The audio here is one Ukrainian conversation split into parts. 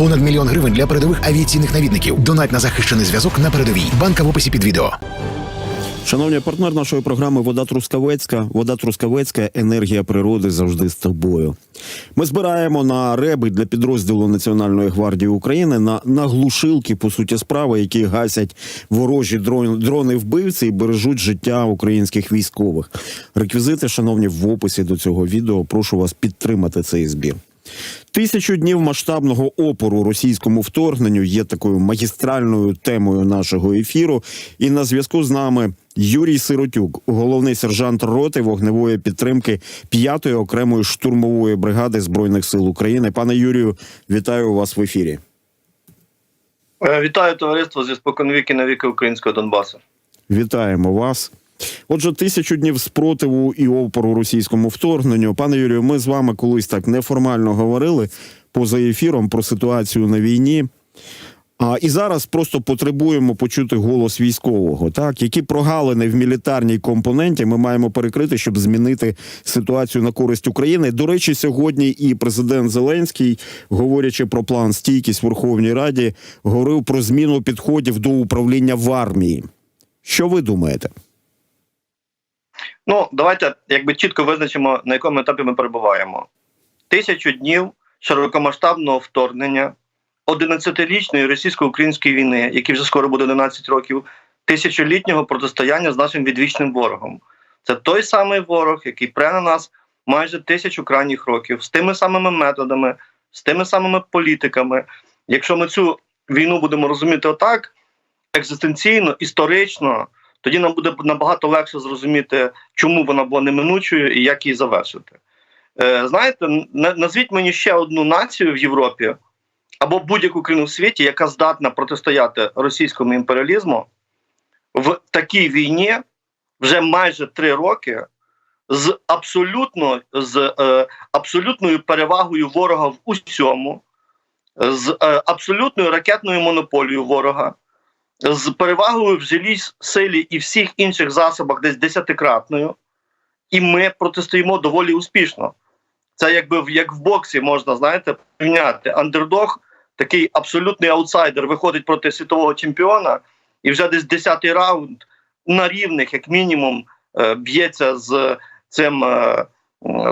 Понад мільйон гривень для передових авіаційних навідників. Донать на захищений зв'язок на передовій. Банка в описі під відео. Шановні партнер нашої програми Вода Трускавецька. Вода Трускавецька, енергія природи завжди з тобою. Ми збираємо на реби для підрозділу Національної гвардії України на, на глушилки, по суті, справи, які гасять ворожі дрони вбивці і бережуть життя українських військових. Реквізити, шановні, в описі до цього відео. Прошу вас підтримати цей збір. Тисячу днів масштабного опору російському вторгненню є такою магістральною темою нашого ефіру. І на зв'язку з нами Юрій Сиротюк, головний сержант роти вогневої підтримки 5-ї окремої штурмової бригади збройних сил України. Пане Юрію, вітаю вас в ефірі. Е, Вітаю товариство зі споконвіки на віки українського Донбасу. Вітаємо вас. Отже, тисячу днів спротиву і опору російському вторгненню. Пане Юрію, ми з вами колись так неформально говорили поза ефіром про ситуацію на війні. А і зараз просто потребуємо почути голос військового, так які прогалини в мілітарній компоненті ми маємо перекрити, щоб змінити ситуацію на користь України. До речі, сьогодні і президент Зеленський, говорячи про план стійкість в Верховній Раді, говорив про зміну підходів до управління в армії. Що ви думаєте? Ну, давайте якби чітко визначимо, на якому етапі ми перебуваємо. Тисячу днів широкомасштабного вторгнення 11-річної російсько-української війни, якій вже скоро буде 11 років, тисячолітнього протистояння з нашим відвічним ворогом. Це той самий ворог, який пре на нас майже тисячу крайніх років, з тими самими методами, з тими самими політиками. Якщо ми цю війну будемо розуміти отак, екзистенційно, історично, тоді нам буде набагато легше зрозуміти, чому вона була неминучою і як її завершити. Е, знаєте, на- назвіть мені ще одну націю в Європі або будь-яку країну в світі, яка здатна протистояти російському імперіалізму в такій війні вже майже три роки з абсолютно з е, абсолютною перевагою ворога в усьому, з е, абсолютною ракетною монополією ворога, з перевагою в жилій силі і всіх інших засобах, десь десятикратною, і ми протистоїмо доволі успішно. Це якби як в боксі можна, знаєте, порівняти. Андердог, такий абсолютний аутсайдер, виходить проти світового чемпіона, і вже десь 10-й раунд на рівних, як мінімум, е, б'ється з цим е,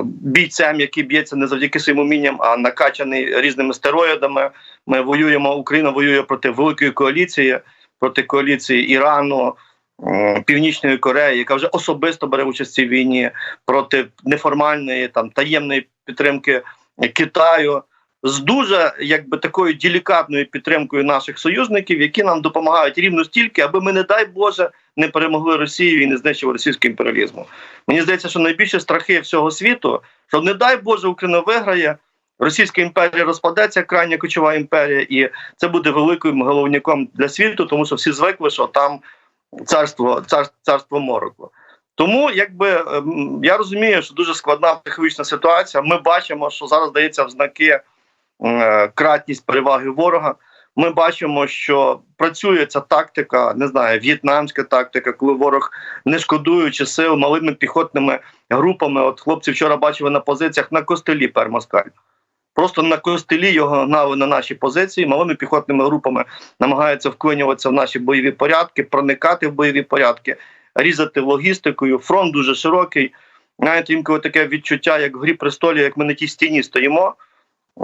бійцем, який б'ється не завдяки своїм умінням, а накачаний різними стероїдами. Ми воюємо, Україна воює проти великої коаліції, проти коаліції Ірану. Північної Кореї, яка вже особисто бере участь в цій війні проти неформальної там таємної підтримки Китаю, з дуже якби такою делікатною підтримкою наших союзників, які нам допомагають рівно стільки, аби ми, не дай Боже, не перемогли Росію і не знищили російського імперіалізму. Мені здається, що найбільше страхи всього світу, що не дай Боже Україна виграє. Російська імперія розпадеться, крайня кочова імперія, і це буде великим головником для світу, тому що всі звикли, що там царство, царство, царство мороку. Тому якби ем, я розумію, що дуже складна психологічна ситуація. Ми бачимо, що зараз дається в знаки е, кратність переваги ворога. Ми бачимо, що працює ця тактика, не знаю, в'єтнамська тактика, коли ворог, не шкодуючи сил малими піхотними групами. От хлопці вчора бачили на позиціях на костелі Пермоскаль. Просто на костелі його гнали на наші позиції, малими піхотними групами намагаються вклинюватися в наші бойові порядки, проникати в бойові порядки, різати логістикою. Фронт дуже широкий. Знаєте, інколи таке відчуття, як в грі престолі, як ми на тій стіні стоїмо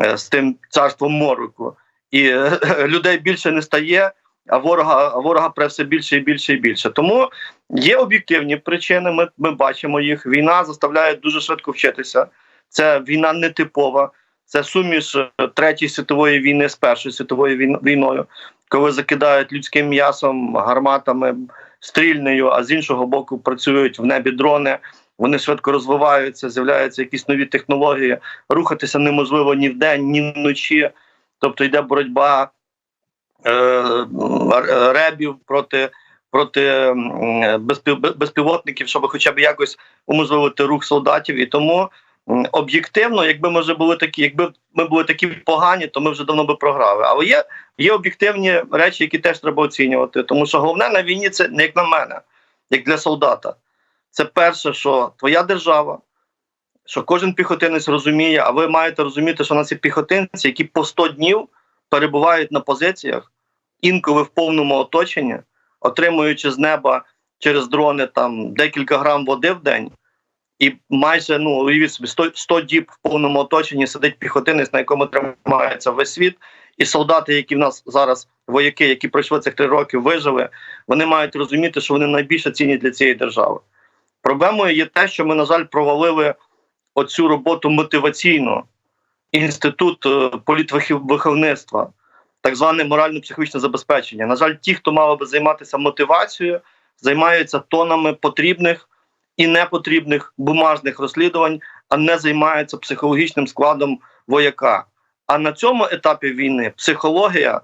е, з тим царством мороку, і е, людей більше не стає. А ворога, а ворога пре все більше і більше і більше. Тому є об'єктивні причини. Ми, ми бачимо їх. Війна заставляє дуже швидко вчитися. Це війна нетипова. Це суміш е, третьої світової війни з першою світовою війн- війною, коли закидають людським м'ясом, гарматами, стрільнею, а з іншого боку працюють в небі дрони. Вони швидко розвиваються, з'являються якісь нові технології. Рухатися неможливо ні вдень, ні вночі. Тобто йде боротьба е, ребів проти, проти безпів- безпілотників, щоб хоча б якось уможливити рух солдатів. І тому об'єктивно, якби ми вже були такі, якби ми були такі погані, то ми вже давно би програли. Але є, є об'єктивні речі, які теж треба оцінювати. Тому що головне на війні це не як на мене, як для солдата. Це перше, що твоя держава, що кожен піхотинець розуміє, а ви маєте розуміти, що у нас є піхотинці, які по 100 днів перебувають на позиціях, інколи в повному оточенні, отримуючи з неба через дрони там декілька грам води в день. І майже ну уявіть собі 100, 100 діб в повному оточенні сидить піхотинець, на якому тримається весь світ. І солдати, які в нас зараз вояки, які пройшли цих три роки, вижили, вони мають розуміти, що вони найбільше цінні для цієї держави. Проблемою є те, що ми, на жаль, провалили оцю роботу мотиваційну, інститут е, політвиховництва, так зване морально-психологічне забезпечення. На жаль, ті, хто мав би займатися мотивацією, займаються тонами потрібних і непотрібних бумажних розслідувань, а не займаються психологічним складом вояка. А на цьому етапі війни психологія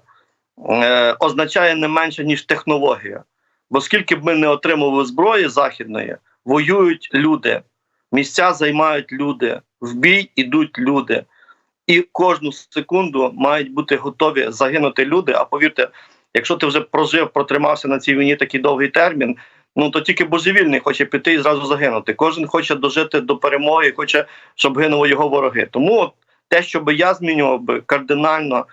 е, означає не менше, ніж технологія. Бо скільки б ми не отримували зброї західної, воюють люди, місця займають люди, в бій ідуть люди. І кожну секунду мають бути готові загинути люди. А повірте, якщо ти вже прожив, протримався на цій війні такий довгий термін, ну то тільки божевільний хоче піти і зразу загинути. Кожен хоче дожити до перемоги, хоче, щоб гинули його вороги. Тому от те, що би я змінював би кардинально,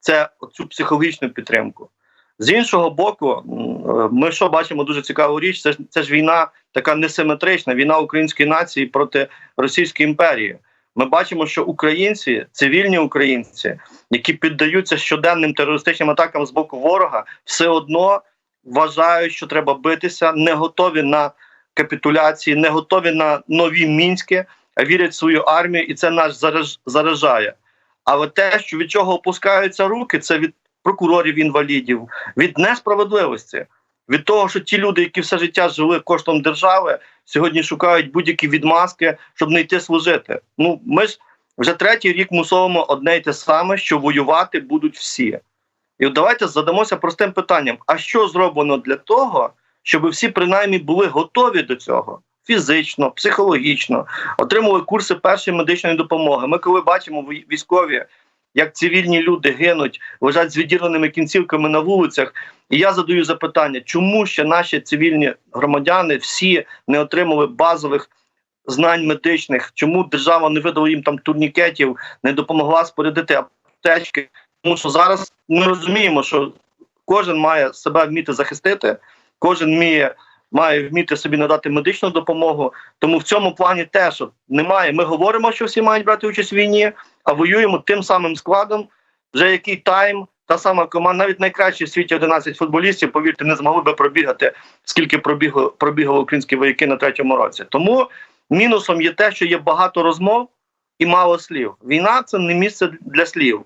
це цю психологічну підтримку. З іншого боку, е, ми що бачимо дуже цікаву річ. Це ж це ж війна така несиметрична, війна української нації проти Російської імперії. Ми бачимо, що українці, цивільні українці, які піддаються щоденним терористичним атакам з боку ворога, все одно вважають, що треба битися, не готові на капітуляції, не готові на нові мінські, а вірять в свою армію, і це нас зараж- заражає. Але те, що від чого опускаються руки, це від прокурорів інвалідів, від несправедливості, від того, що ті люди, які все життя жили коштом держави, сьогодні шукають будь-які відмазки, щоб не йти служити. Ну ми ж вже третій рік мусовимо одне й те саме, що воювати будуть всі. І давайте задамося простим питанням: а що зроблено для того, щоб всі принаймні були готові до цього? Фізично, психологічно, отримували курси першої медичної допомоги. Ми, коли бачимо вій- військові, як цивільні люди гинуть, лежать з відірваними кінцівками на вулицях. І я задаю запитання, чому ще наші цивільні громадяни всі не отримали базових знань медичних, чому держава не видала їм там турнікетів, не допомогла спорядити аптечки? Тому що зараз ми розуміємо, що кожен має себе вміти захистити, кожен вміє. Має вміти собі надати медичну допомогу, тому в цьому плані теж немає. Ми говоримо, що всі мають брати участь в війні, а воюємо тим самим складом, вже який тайм, та сама команда, навіть найкращі в світі 11 футболістів, повірте, не змогли би пробігати, скільки пробігли, пробігали українські вояки на третьому році. Тому мінусом є те, що є багато розмов і мало слів. Війна це не місце для слів.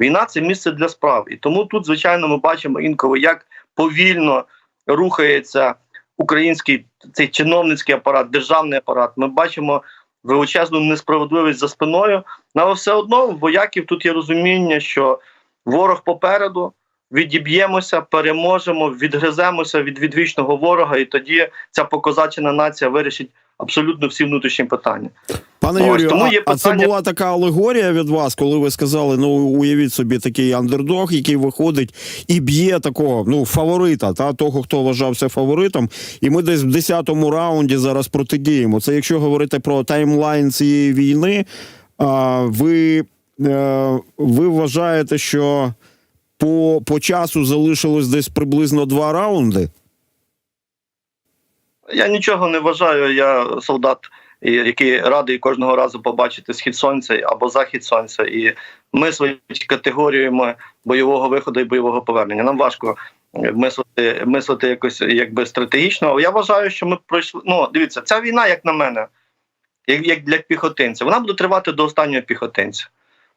Війна це місце для справ. І тому тут, звичайно, ми бачимо інколи, як повільно рухається український цей чиновницький апарат, державний апарат. Ми бачимо величезну несправедливість за спиною. Ну, Але все одно в вояків тут є розуміння, що ворог попереду. Відіб'ємося, переможемо, відгриземося від відвічного ворога, і тоді ця покозачена нація вирішить абсолютно всі внутрішні питання. Пане Ось, Юрію, тому а, є а це була така алегорія від вас, коли ви сказали: ну уявіть собі такий андердог, який виходить і б'є такого ну фаворита, та того, хто вважався фаворитом, і ми десь в 10-му раунді зараз протидіємо. Це якщо говорити про таймлайн цієї війни, а, ви, е, ви вважаєте, що по, по часу залишилось десь приблизно два раунди? Я нічого не вважаю. Я солдат, який радий кожного разу побачити схід сонця або захід сонця. І мислить категоріями бойового виходу і бойового повернення. Нам важко е, мислити, мислити якось якби стратегічно. Я вважаю, що ми пройшли. Ну, дивіться, ця війна, як на мене, як для піхотинця, вона буде тривати до останнього піхотинця.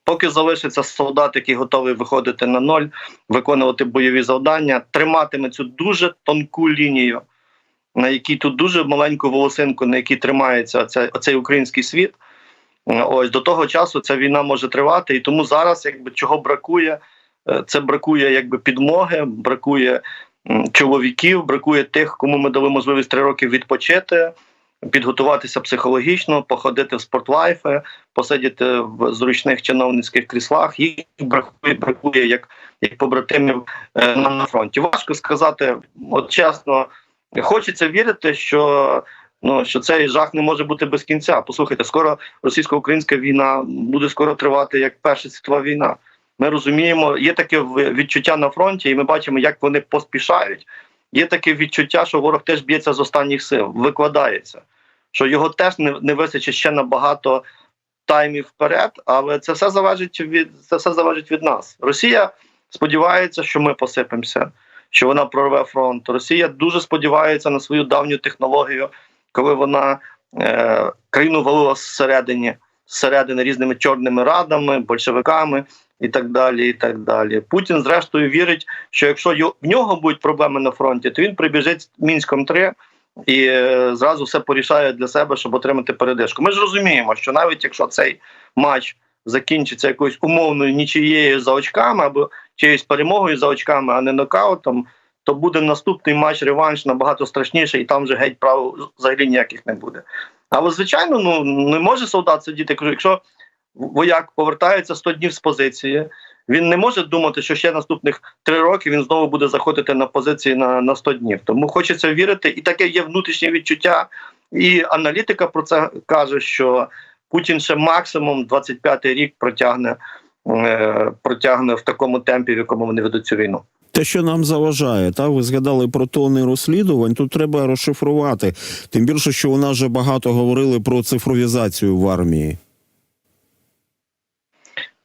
Поки залишиться солдат, який готовий виходити на ноль, виконувати бойові завдання, триматиме цю дуже тонку лінію на якій тут дуже маленьку волосинку, на якій тримається ця, цей український світ. Е, Ось до того часу ця війна може тривати, і тому зараз, якби чого бракує, Е, це бракує якби підмоги, бракує чоловіків, бракує тих, кому ми дали можливість три роки відпочити, підготуватися психологічно, походити в спортлайфи, посидіти в зручних чиновницьких кріслах. Їх бракує, бракує як, як побратимів е, на фронті. Важко сказати, от чесно. Хочеться вірити, що ну що цей жах не може бути без кінця. Послухайте, скоро російсько-українська війна буде скоро тривати як Перша світова війна. Ми розуміємо, є таке відчуття на фронті, і ми бачимо, як вони поспішають. Є таке відчуття, що ворог теж б'ється з останніх сил, викладається, що його теж не, не вистачить ще на багато таймів вперед, але це все залежить від це все залежить від нас. Росія сподівається, що ми посипемося, що вона прорве фронт. Росія дуже сподівається на свою давню технологію, коли вона е, країну валила зсередині, зсередини різними чорними радами, большевиками і так далі. і так далі. Путін, зрештою, вірить, що якщо в нього будуть проблеми на фронті, то він прибіжить мінськом 3 і е, зразу все порішає для себе, щоб отримати передишку. Ми ж розуміємо, що навіть якщо цей матч закінчиться якоюсь умовною нічиєю за очками або чиюсь перемогою за очками, а не нокаутом, то буде наступний матч реванш набагато страшніший, і там вже геть прав взагалі ніяких не буде. Але звичайно, ну не може солдат сидіти. Кажу, якщо вояк повертається 100 днів з позиції. Він не може думати, що ще наступних три роки він знову буде заходити на позиції на, на 100 днів. Тому хочеться вірити, і таке є внутрішнє відчуття. І аналітика про це каже, що Путін ще максимум 25-й рік протягне, е, протягне в такому темпі, в якому вони ведуть цю війну. Те, що нам заважає, та ви згадали про тони розслідувань. Тут треба розшифрувати. Тим більше, що у нас вже багато говорили про цифровізацію в армії.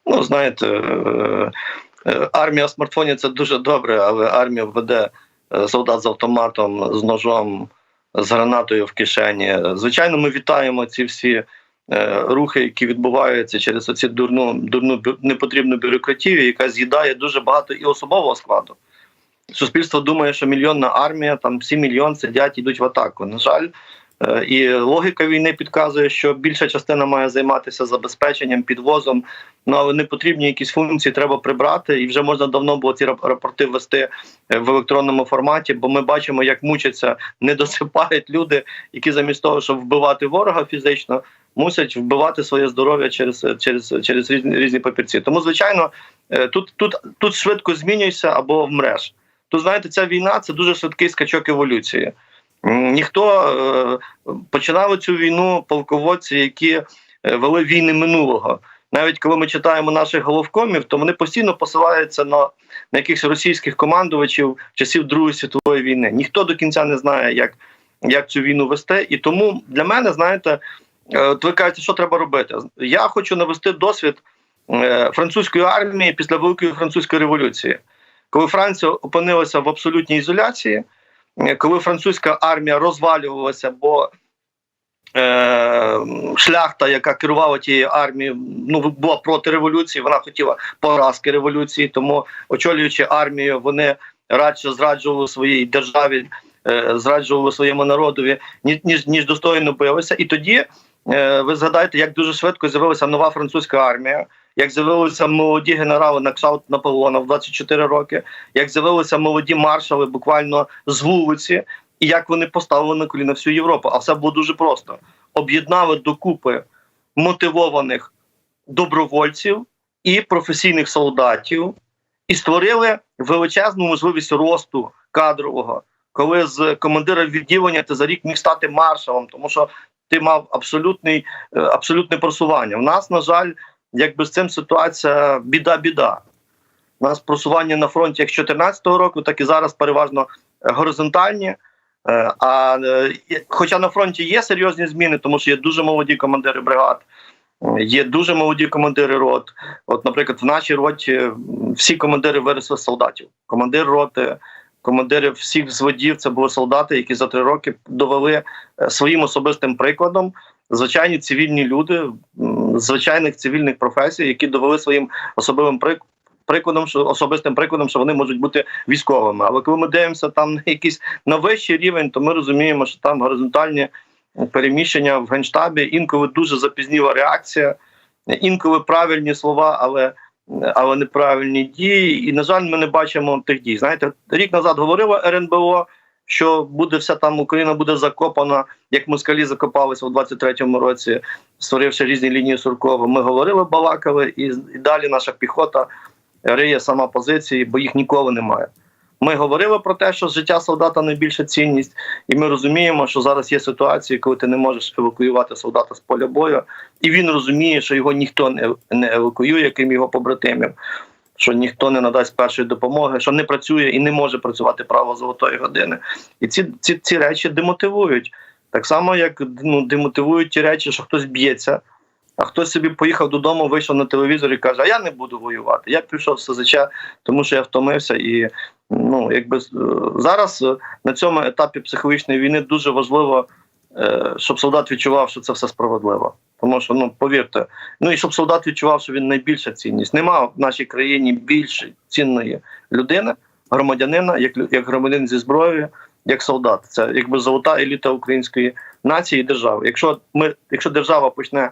Ну, знаєте, е, е, армія в смартфоні це дуже добре, але армія веде солдат з автоматом, з ножом, з гранатою в кишені. Звичайно, ми вітаємо ці всі рухи, які відбуваються через оці дурну, дурну непотрібну бюрократію, яка з'їдає дуже багато і особового складу. Суспільство думає, що мільйонна армія, там всі мільйон сидять, ідуть в атаку. На жаль, Е, І логіка війни підказує, що більша частина має займатися забезпеченням, підвозом. Ну але не потрібні якісь функції, треба прибрати. І вже можна давно було ці рапорти вести е, в електронному форматі, бо ми бачимо, як мучаться, не досипають люди, які замість того, щоб вбивати ворога фізично, мусять вбивати своє здоров'я через, через, через різні, різні папірці. Тому, звичайно, е, тут, тут, тут швидко змінюйся або вмреш. Тут знаєте, ця війна це дуже швидкий скачок еволюції. Ніхто е, починали цю війну полководці, які е, вели війни минулого. Навіть коли ми читаємо наших головкомів, то вони постійно посилаються на, на якихось російських командувачів часів Другої світової війни. Ніхто до кінця не знає, як, як цю війну вести. І тому для мене, знаєте, е, ви кажете, що треба робити. Я хочу навести досвід французької армії після Великої французької революції, коли Франція опинилася в абсолютній ізоляції. Е, коли французька армія розвалювалася, бо е, шляхта, яка керувала тією армією, ну була проти революції, вона хотіла поразки революції, тому очолюючи армію, вони радше зраджували своїй державі, е, зраджували своєму народові, ні- ніж ніж достойно билися. І тоді е, ви згадаєте, як дуже швидко з'явилася нова французька армія. Як з'явилися молоді генерали на кшалт Наполеона в 24 роки, як з'явилися молоді маршали буквально з вулиці, і як вони поставили на коліна всю Європу. А все було дуже просто: об'єднали докупи мотивованих добровольців і професійних солдатів, і створили величезну можливість росту кадрового, коли з командира відділення ти за рік міг стати маршалом, тому що ти мав абсолютний, е, абсолютне просування. У нас, на жаль, якби з цим ситуація біда-біда. У нас просування на фронті як з 2014 року, так і зараз переважно е, горизонтальні. Е, А е, хоча на фронті є серйозні зміни, тому що є дуже молоді командири бригад, є дуже молоді командири рот. От, наприклад, в нашій роті всі командири виросли солдатів. Командир роти, командири всіх взводів це були солдати, які за три роки довели своїм особистим прикладом звичайні цивільні люди звичайних цивільних професій, які довели своїм особливим прик- прикладом, що особистим прикладом, що вони можуть бути військовими. Але коли ми дивимося там на якийсь на вищий рівень, то ми розуміємо, що там горизонтальні переміщення в генштабі, інколи дуже запізніла реакція, інколи правильні слова, але. Але неправильні дії, і на жаль, ми не бачимо тих дій. Знаєте, рік назад говорила РНБО, що буде вся там Україна буде закопана, як москалі закопалися у 23-му році, створивши різні лінії Суркова. Ми говорили, балакали, і, і далі наша піхота риє сама позиції, бо їх ніколи немає. Ми говорили про те, що життя солдата найбільша цінність, і ми розуміємо, що зараз є ситуації, коли ти не можеш евакуювати солдата з поля бою, і він розуміє, що його ніхто не, евакуює, крім його побратимів. Що ніхто не надасть першої допомоги, що не працює і не може працювати право золотої години. І ці, ці, ці речі демотивують. Так само, як ну, демотивують ті речі, що хтось б'ється, а хтось собі поїхав додому, вийшов на телевізор і каже: А я не буду воювати. Я пішов в СЗЧ, тому що я втомився. І ну, якби е, зараз е, на цьому етапі психологічної війни дуже важливо, щоб солдат відчував, що це все справедливо. Тому що, ну повірте, ну і щоб солдат відчував, що він найбільша цінність. Нема в нашій країні більш цінної людини, громадянина, як як громадянин зі зброєю, як солдат. Це якби золота еліта української нації і держави. Якщо ми, якщо держава почне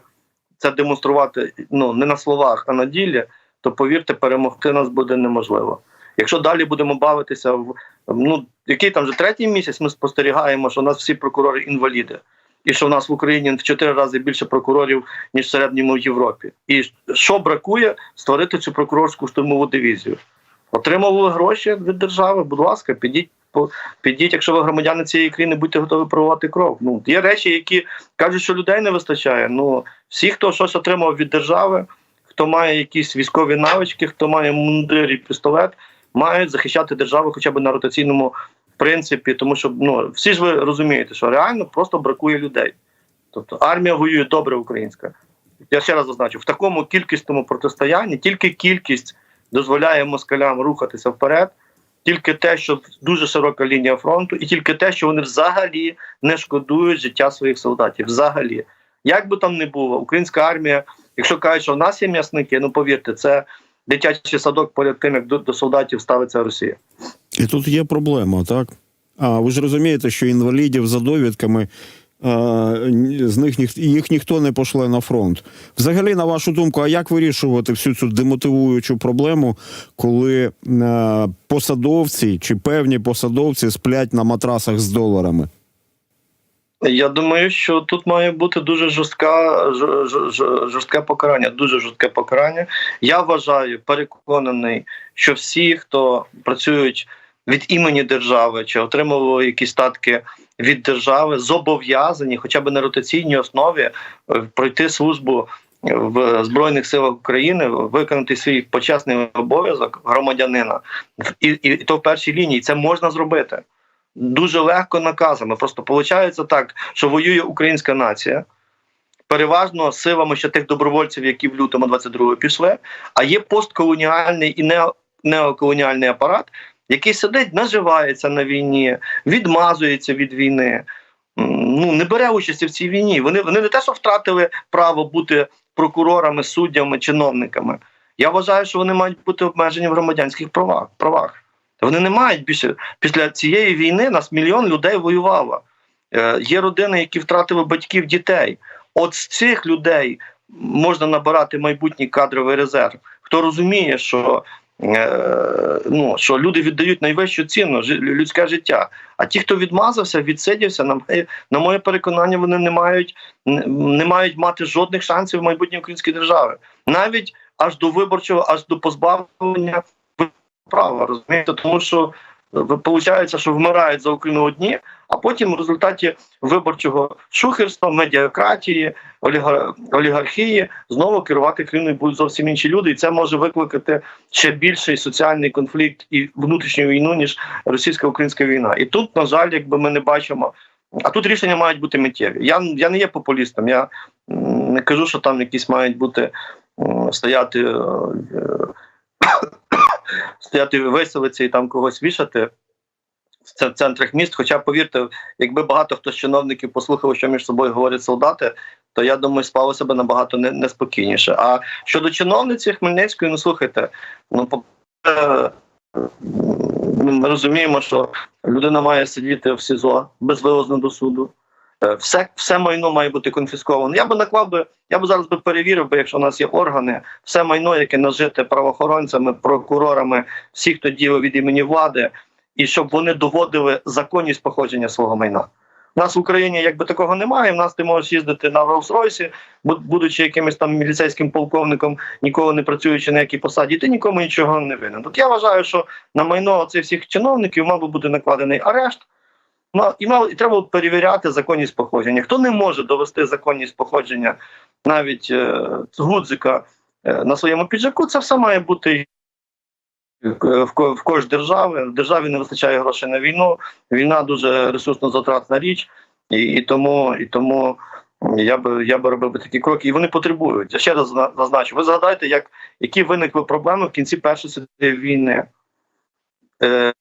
це демонструвати ну не на словах, а на ділі, то повірте, перемогти нас буде неможливо. Якщо далі будемо бавитися в ну який там вже третій місяць, ми спостерігаємо, що у нас всі прокурори інваліди, і що в нас в Україні в чотири рази більше прокурорів ніж в середньому в Європі. І що бракує створити цю прокурорську штурмову дивізію? Отримували гроші від держави. Будь ласка, підіть підіть, якщо ви громадяни цієї країни, будьте готові проливати кров. Ну є речі, які кажуть, що людей не вистачає. Ну всі, хто щось отримав від держави, хто має якісь військові навички, хто має мундир і пістолет, мають захищати державу хоча б на ротаційному принципі, тому що ну всі ж ви розумієте, що реально просто бракує людей. Тобто армія воює добре українська. Я ще раз зазначу, в такому кількісному протистоянні тільки кількість дозволяє москалям рухатися вперед, тільки те, що дуже широка лінія фронту, і тільки те, що вони взагалі не шкодують життя своїх солдатів. Взагалі, як би там не було, українська армія, якщо кажуть, що в нас є м'ясники, ну повірте, це дитячий садок перед тим, як до, до солдатів ставиться Росія. І тут є проблема, так? А ви ж розумієте, що інвалідів за довідками. З них ніх- їх ніхто не пошле на фронт. Взагалі, на вашу думку, а як вирішувати всю цю демотивуючу проблему, коли посадовці чи певні посадовці сплять на матрасах з доларами? Я думаю, що тут має бути дуже жорстка, жорстке покарання. Дуже жорстке покарання. Я вважаю, переконаний, що всі, хто працюють від імені держави чи отримували якісь статки від держави, зобов'язані, хоча б на ротаційній основі, е, пройти службу в Збройних силах України, виконати свій почесний обов'язок громадянина, і, і, і то в першій лінії це можна зробити дуже легко наказами. Просто виходить так, що воює українська нація. Переважно силами ще тих добровольців, які в лютому 22-го пішли. А є постколоніальний і нео- неоколоніальний апарат, який сидить, наживається на війні, відмазується від війни, ну не бере участі в цій війні. Вони, вони не те, що втратили право бути прокурорами, суддями, чиновниками. Я вважаю, що вони мають бути обмежені в громадянських правах. правах. Вони не мають більше після цієї війни нас мільйон людей воювало. Е, є родини, які втратили батьків дітей. От з цих людей можна набирати майбутній кадровий резерв. Хто розуміє, що, е, ну, що люди віддають найвищу ціну людське життя. А ті, хто відмазався, відсидівся, на моє, на моє переконання, вони не мають, не мають мати жодних шансів в майбутній українській державі. Навіть аж до виборчого, аж до позбавлення права, розумієте, тому що виходить, що вмирають за Україну одні, а потім в результаті виборчого шухерства, медіакратії, олігар... олігархії знову керувати країною будуть зовсім інші люди, і це може викликати ще більший соціальний конфлікт і внутрішню війну, ніж російсько-українська війна. І тут, на жаль, якби ми не бачимо. А тут рішення мають бути миттєві. Я, я не є популістом. Я не кажу, що там якісь мають бути стояти. Стояти виселитися і там когось вішати в центрах міст. Хоча, повірте, якби багато хто з чиновників послухав, що між собою говорять солдати, то я думаю, спало себе набагато неспокійніше. А щодо чиновниці Хмельницької, ну слухайте, ну по ми розуміємо, що людина має сидіти в СІЗО безвилазно до суду. Е, Все, все майно має бути конфісковано. Я би наклав би, я би зараз би перевірив, би, якщо у нас є органи, все майно, яке нажите правоохоронцями, прокурорами, всі, хто діяв від імені влади, і щоб вони доводили законність походження свого майна. У нас в Україні якби такого немає. В нас ти можеш їздити на Rolls-Royce, бу- будучи якимось там міліцейським полковником, ніколи не працюючи на якій посаді, ти нікому нічого не винен. Тут я вважаю, що на майно цих всіх чиновників мав би бути накладений арешт. І мав і треба перевіряти законність походження. Хто не може довести законність походження навіть е, гудзика е, на своєму піджаку, це все має бути в ко- в кожній держави. В державі не вистачає грошей на війну. Війна дуже ресурсно затратна річ, і, і тому і тому я би я би робив би такі кроки. І вони потребують. Я ще раз зазначу. Ви згадайте, як які виникли проблеми в кінці першої світової війни. Е,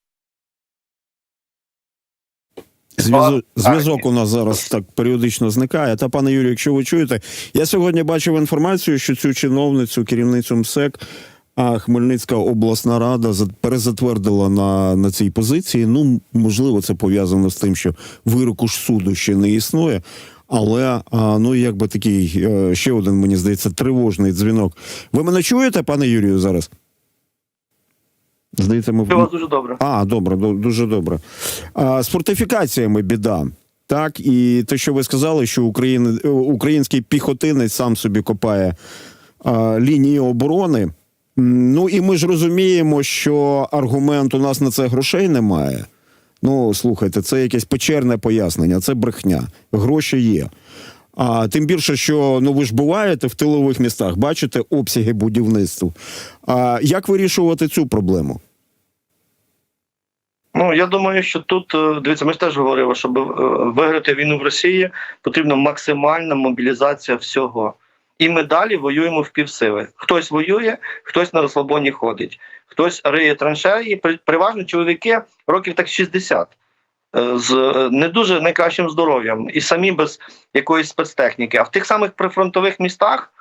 Зв'язок, зв'язок у нас зараз так періодично зникає. Та пане Юрію, якщо ви чуєте, я сьогодні бачив інформацію, що цю чиновницю, керівницю МСЕК, а Хмельницька обласна рада за- перезатвердила на, на цій позиції. Ну, можливо, це пов'язано з тим, що вироку ж суду ще не існує. Але а, ну якби такий е, ще один, мені здається, тривожний дзвінок. Ви мене чуєте, пане Юрію, зараз? Здається, ми це вас дуже добре. а, добре, дуже добре. А, з фортифікаціями біда. Так, і те, що ви сказали, що Україн, український піхотинець сам собі копає а, лінії оборони. Ну і ми ж розуміємо, що аргумент у нас на це грошей немає. Ну, слухайте, це якесь печерне пояснення, це брехня. Гроші є. А тим більше, що ну ви ж буваєте в тилових містах, бачите обсяги будівництва. А як вирішувати цю проблему? Ну я думаю, що тут е, дивіться, ми ж теж говорили, щоб е, виграти війну в Росії, потрібна максимальна мобілізація всього. І ми далі воюємо в півсили. Хтось воює, хтось на розслабоні ходить, хтось риє траншеї. Переважно чоловіки років так 60, е, з е, не дуже найкращим здоров'ям, і самі без якоїсь спецтехніки. А в тих самих прифронтових містах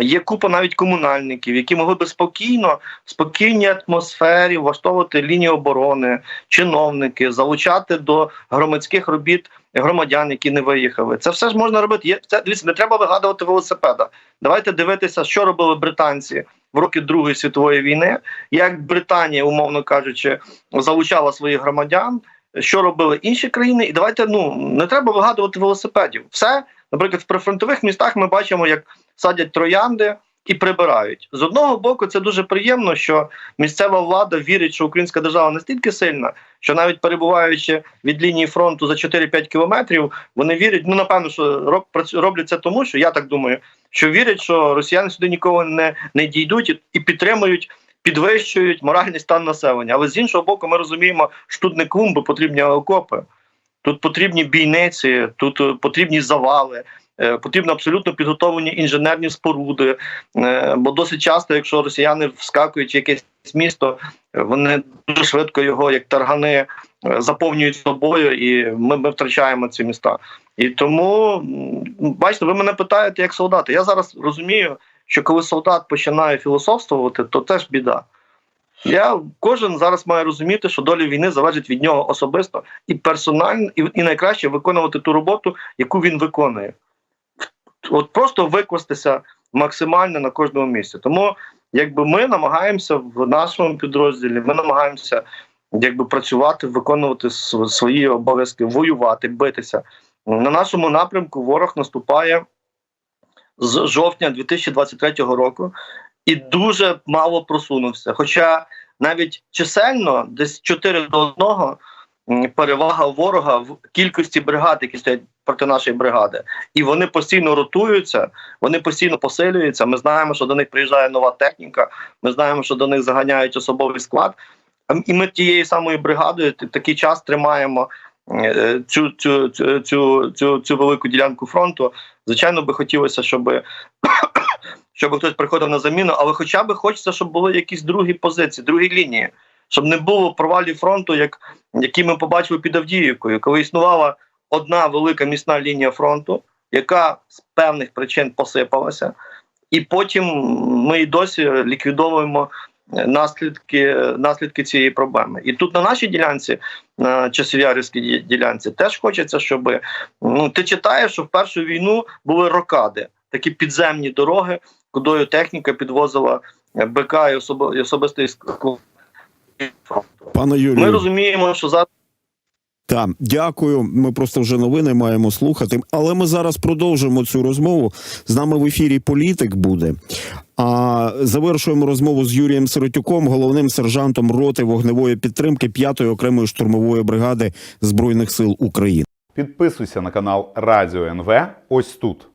є купа навіть комунальників, які могли би спокійно, в спокійній атмосфері влаштовувати лінії оборони, чиновники, залучати до громадських робіт громадян, які не виїхали. Це все ж можна робити. Є це дивіться, не треба вигадувати велосипеда. Давайте дивитися, що робили британці в роки Другої світової війни, як Британія, умовно кажучи, залучала своїх громадян. Що робили інші країни, і давайте ну не треба вигадувати велосипедів. Все, наприклад, в прифронтових містах ми бачимо, як садять троянди і прибирають. З одного боку, це дуже приємно, що місцева влада вірить, що українська держава настільки сильна, що навіть перебуваючи від лінії фронту за 4-5 кілометрів, вони вірять. Ну напевно, що роблять це тому, що я так думаю, що вірять, що росіяни сюди ніколи не, не дійдуть і підтримують. Підвищують моральний стан населення, але з іншого боку, ми розуміємо, що тут не клумби, потрібні окопи, тут потрібні бійниці, тут е, потрібні завали, е, потрібно абсолютно підготовлені інженерні споруди. Е, Бо досить часто, якщо росіяни вскакують в якесь місто, вони дуже швидко його, як таргани, заповнюють собою, і ми, ми втрачаємо ці міста. І тому, бачите, ви мене питаєте як солдати. Я зараз розумію, що коли солдат починає філософствувати, то теж біда. Я кожен зараз має розуміти, що доля війни залежить від нього особисто і персонально, і, і найкраще виконувати ту роботу, яку він виконує. От просто викластися максимально на кожному місці. Тому якби ми намагаємося в нашому підрозділі, ми намагаємося якби працювати, виконувати свої обов'язки, воювати, битися. На нашому напрямку ворог наступає з жовтня 2023 року і дуже мало просунувся. Хоча навіть чисельно, десь 4 до 1 перевага ворога в кількості бригад, які стоять проти нашої бригади, і вони постійно ротуються, вони постійно посилюються. Ми знаємо, що до них приїжджає нова техніка. Ми знаємо, що до них заганяють особовий склад. А І ми тією самою бригадою такий час тримаємо цю, цю, цю, цю, цю, велику ділянку фронту. Звичайно, би хотілося, щоб, щоб хтось приходив на заміну, але хоча б хочеться, щоб були якісь другі позиції, другі лінії, щоб не було провалів фронту, як, які ми побачили під Авдіївкою, коли існувала одна велика міцна лінія фронту, яка з певних причин посипалася, і потім ми і досі ліквідовуємо наслідки, наслідки цієї проблеми. І тут на нашій ділянці, на часів'ярівській ділянці, теж хочеться, щоб ну ти читаєш, що в першу війну були рокади, такі підземні дороги, кудою техніка підвозила е, БК і, і особистий склад. Пане Юрію, Ми розуміємо, що зараз. Так, дякую. Ми просто вже новини маємо слухати. Але ми зараз продовжимо цю розмову. З нами в ефірі політик буде. А завершуємо розмову з Юрієм Сиротюком, головним сержантом роти вогневої підтримки 5-ї окремої штурмової бригади збройних сил України. Підписуйся на канал Радіо НВ ось тут.